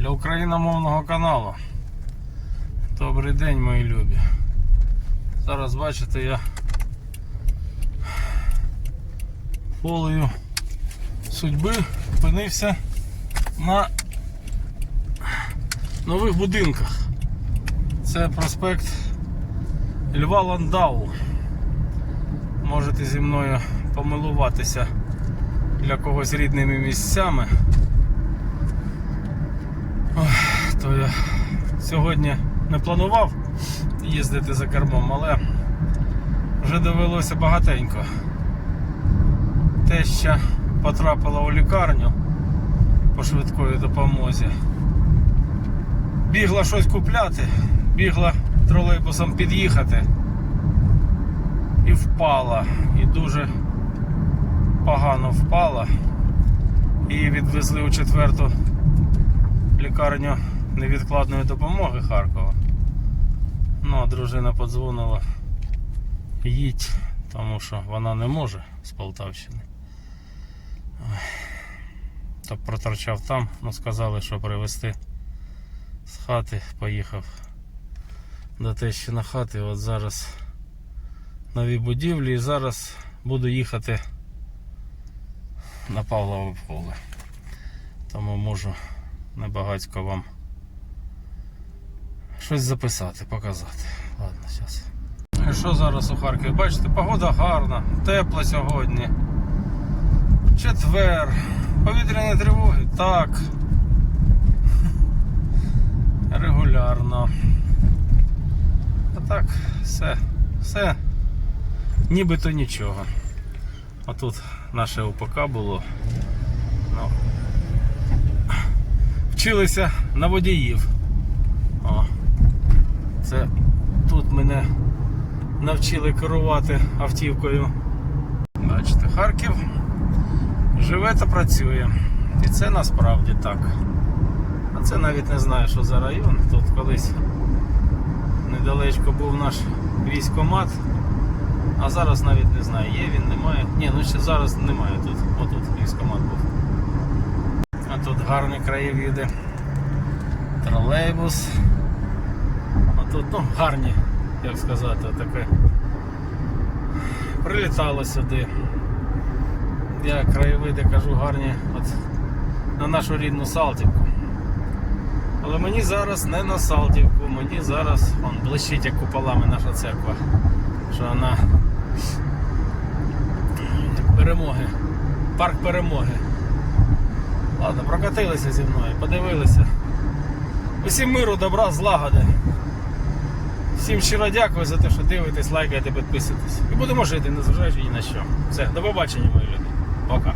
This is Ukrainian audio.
для україномовного каналу. Добрий день, мої любі. Зараз бачите, я волею судьби опинився на нових будинках. Це проспект Льва Ландау. Можете зі мною помилуватися для когось рідними місцями. Ох, то я сьогодні не планував їздити за кермом, але вже довелося багатенько. Теща потрапила у лікарню по швидкої допомозі. Бігла щось купляти, бігла тролейбусом під'їхати і впала. І дуже погано впала. І відвезли у четверту лікарню невідкладної допомоги Харкова. Ну, а дружина подзвонила. Їдь, тому що вона не може з Полтавщини. То проторчав там, ну сказали, що привезти з хати, поїхав до тещі на хати. От зараз нові будівлі і зараз буду їхати на Павлове поле. Тому можу небагатько вам щось записати, показати. Ладно, зараз. І що зараз у Харкові? Бачите, погода гарна, тепло сьогодні. Четвер. Повітряні тривоги. Так. Регулярно. А так, все, все. Нібито нічого. А тут наше УПК було. Ну, вчилися на водіїв. Це тут мене навчили керувати автівкою. Бачите, Харків живе та працює. І це насправді так. А це навіть не знаю, що за район. Тут колись недалечко був наш військомат. А зараз навіть не знаю, є він, немає. Ні, ну ще зараз немає тут. Отут військомат був. А тут гарні краєвіди. Тролейбус. Тут, ну, гарні, як сказати, таке. Прилітало сюди. Я краєвиди кажу гарні от на нашу рідну Салтівку. Але мені зараз не на Салтівку, мені зараз вон, блищить як куполами наша церква. Що вона перемоги. Парк перемоги. Ладно, прокатилися зі мною, подивилися. Усім миру, добра, злагоди. Всім щиро дякую за те, що дивитесь, лайкаєте, підписуєтесь. І будемо жити, незважаючи ні на що. Все, до побачення, мої люди. Пока.